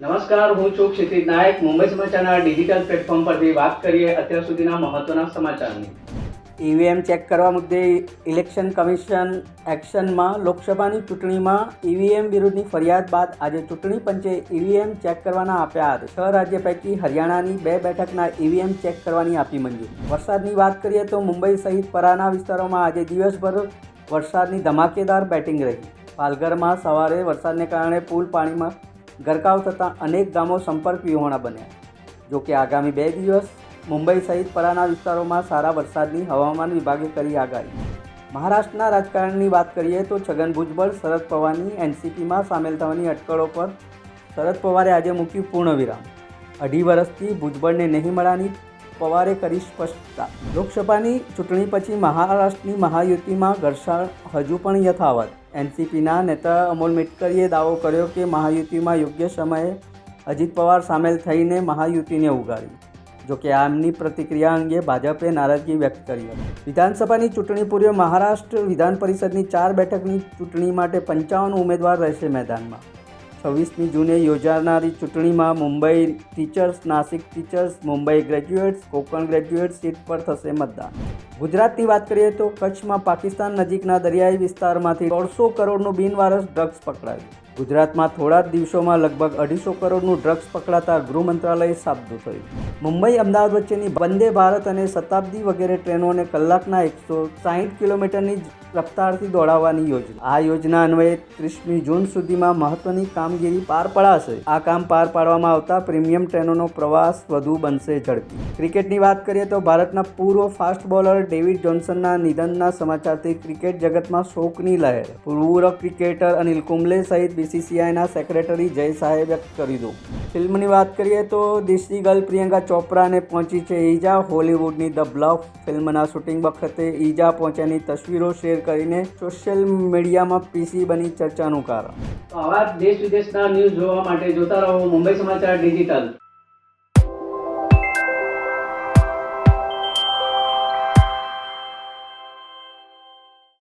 નમસ્કાર, હું છું ક્ષિતિજ નાયક. મુંબઈ સમાચારના ડિજિટલ પ્લેટફોર્મ પરથી વાત કરીએ અત્યાર સુધીના મહત્વના સમાચારની. ઈવીએમ ચેક કરવા મુદ્દે ઇલેક્શન કમિશન એક્શનમાં લોકસભાની ચૂંટણીમાં ઈવીએમ વિરુદ્ધની ફરિયાદ બાદ આજે ચૂંટણી પંચે ઈવીએમ ચેક કરવાના આપ્યા આદેશ છ રાજ્ય પૈકી હરિયાણાની બે બેઠકના ઈવીએમ ચેક કરવાની આપી મંજૂરી. વરસાદની વાત કરીએ તો મુંબઈ સહિત પરાના વિસ્તારોમાં આજે દિવસભર વરસાદની ધમાકેદાર બેટિંગ રહી. પાલઘરમાં સવારે વરસાદને કારણે પુલ પાણીમાં ગરકાવ થતાં અનેક ગામો સંપર્ક વિહોણા બન્યા. જોકે આગામી બે દિવસ મુંબઈ સહિત પરાના વિસ્તારોમાં સારા વરસાદની હવામાન વિભાગે કરી આગાહી. મહારાષ્ટ્રના રાજકારણની વાત કરીએ તો છગન ભુજબળ, શરદ પવારની એનસીપીમાં સામેલ થવાની અટકળો પર શરદ પવારે આજે મૂક્યું પૂર્ણ વિરામ. અઢી વર્ષથી ભુજબળને નહીં મળાની પવારે કરી સ્પષ્ટતા. લોકસભાની ચૂંટણી પછી મહારાષ્ટ્રની મહાયુતિમાં ઘર્ષણ હજુ પણ યથાવત. એનસીપીના નેતા અમોલ મિટકરીએ દાવો કર્યો કે મહાયુતિમાં યોગ્ય સમયે અજીત પવાર સામેલ થઈને મહાયુતિને ઉગાડી જોકે આમની પ્રતિક્રિયા અંગે ભાજપે નારાજગી વ્યક્ત કરી હતી. વિધાનસભાની ચૂંટણી પૂર્વે મહારાષ્ટ્ર વિધાન પરિષદની ચાર બેઠકની ચૂંટણી માટે પંચાવન ઉમેદવાર રહેશે મેદાનમાં. છવ્વીસમી જૂને યોજાનારી ચૂંટણીમાં Mumbai teachers Nashik teachers Mumbai graduates Konkan graduate seat પર થશે મતદાન. ગુજરાતની વાત કરીએ તો કચ્છમાં પાકિસ્તાન નજીકના દરિયાઈ વિસ્તારમાંથી દોઢસો કરોડનું બિનવારસ ડ્રગ્સ પકડાયું. ગુજરાતમાં થોડા જ દિવસોમાં લગભગ અઢીસો કરોડનું ડ્રગ્સ પકડાતા ગૃહ મંત્રાલય સાબદું થયું મુંબઈ, અમદાવાદ વચ્ચેની વંદે ભારત અને શતાબ્દી વગેરે ટ્રેનોને કલાકના એકસો સાહીઠ કિલોમીટરની રફતારથી દોડાવવાની યોજના. આ યોજના અન્વયે ત્રીસમી જૂન સુધીમાં મહત્વની કામગીરી પાર પડાશે. આ કામ પાર પાડવામાં આવતા પ્રીમિયમ ટ્રેનોનો પ્રવાસ વધુ બનશે ઝડપી. ક્રિકેટની વાત કરીએ તો ભારતના પૂર્વ ફાસ્ટ બોલર ડેવિડ જોન્સનના નિધનના સમાચારથી ક્રિકેટ જગતમાં શોકની લહેર. પૂર્વ ક્રિકેટર અનિલ કુંબલે સહિત બીસીસીઆઈના સેક્રેટરી જય વ્યક્ત કરી દઉં ફિલ્મની વાત કરીએ તો દેશી ગર્લ પ્રિયંકા ચોપરાને પહોંચી છે ઈજા. હોલિવૂડની ધ બ્લફ ફિલ્મના શૂટિંગ વખતે ઈજા પહોંચ્યાની તસવીરો શેર કરીને સોશિયલ મીડિયામાં પીસી બની ચર્ચાનું કારણ. આવા દેશ વિદેશના ન્યૂઝ જોવા માટે જોતા રહો મુંબઈ સમાચાર ડિજિટલ.